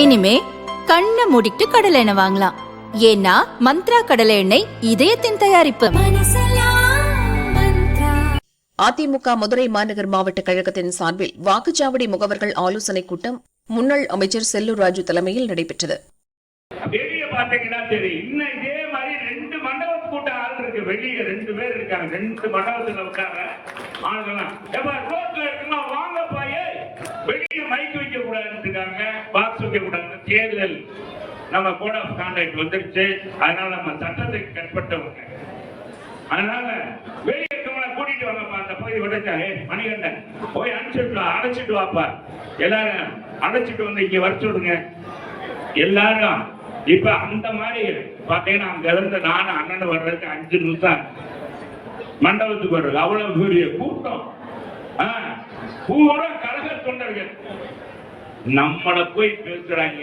இனிமே கண்ணை மூடிட்டு கடலை எண்ணெய் வாங்கலாம். ஏன்னா மந்த்ரா கடலை எண்ணெய் இதயத்தின் தயாரிப்பு. அதிமுக மதுரை மாநகர் மாவட்ட கழகத்தின் சார்பில் வாக்குச்சாவடி முகவர்கள் ஆலோசனைக் கூட்டம் முன்னாள் அமைச்சர் செல்லூர் ராஜு தலைமையில் நடைபெற்றது. வெளிய பாத்தீங்கன்னா தெரியும் இன்னும் இதே மாதிரி ரெண்டு மண்டபத்து கூட்டம் ஆள் இருக்கு. வெளிய ரெண்டு பேர் இருக்காங்க. ரெண்டு மண்டபத்துல இருக்காங்க ஆளுங்கெல்லாம் எப்ப ரோட்ல இருக்குமா? வாங்க பாயே மைக் வைக்க கூடாதுன்னு இருக்காங்க பாக்ஸ் வைக்க கூடாது தேர்தல் நம்ம கோட் ஆஃப் கான்டாக்ட் வந்துருச்சு. அதனால நம்ம சட்டத்துக்கு கட்பட்டவங்க. அதனால வெளியே கூட்டிட்டு வாங்கப்பா அந்த பகுதி விட்டுச்சா ஏ மணிகண்டன் போய் அனுப்பிச்சுட்டு அடைச்சிட்டு வாப்பா. எல்லாரும் அடைச்சிட்டு வந்து இங்க வர சொல்லுங்க. எல்லாரும் இப்ப அந்த மாதிரி பாத்தீங்கன்னா அங்க இருந்து நானும் அண்ணன் வர்றதுக்கு அஞ்சு நிமிஷம் மண்டபத்துக்கு வர்றது அவ்வளவு பெரிய கூட்டம். ஆஹ் பூரா கழக தொண்டர்கள். நம்மள போய் பேசுறாங்க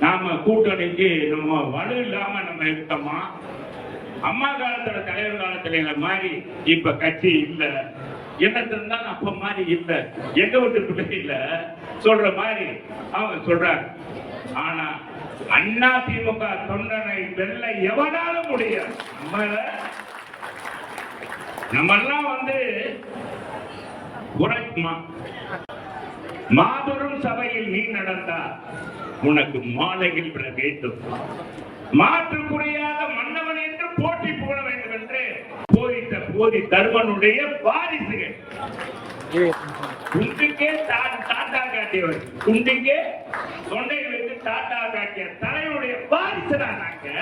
நாம கூட்டணிக்கு நம்ம வலு இல்லாம நம்ம இருக்கோமா அம்மா காலத்துல தலைவர் காலத்துல எங்களை மாதிரி இப்ப கட்சி இல்ல. என்ன தான் அப்ப மாதிரி இல்ல. எங்க வீட்டு பிள்ளை இல்ல. சொல்ற மாதிரி அவங்க சொல்றாங்க. ஆனா அண்ணா திமுக தொண்டனை வெல்ல எவனாலும் முடியாது. நம்ம நம்ம எல்லாம் வந்து உரைக்குமா? மாபெரும் சபையில் நீ நடந்தால் உனக்கு மாலையில் விட வேண்டும் மாற்று புரியாத மன்னவன் என்று போட்டி போட வேண்டும் என்று போதித்த போதி தர்மனுடைய வாரிசுகள். குண்டுக்கே தாத்தா காட்டியவர். குண்டுக்கே தொண்டைகளுக்கு தாத்தா காட்டிய தலைவனுடைய வாரிசுதான் நாங்க.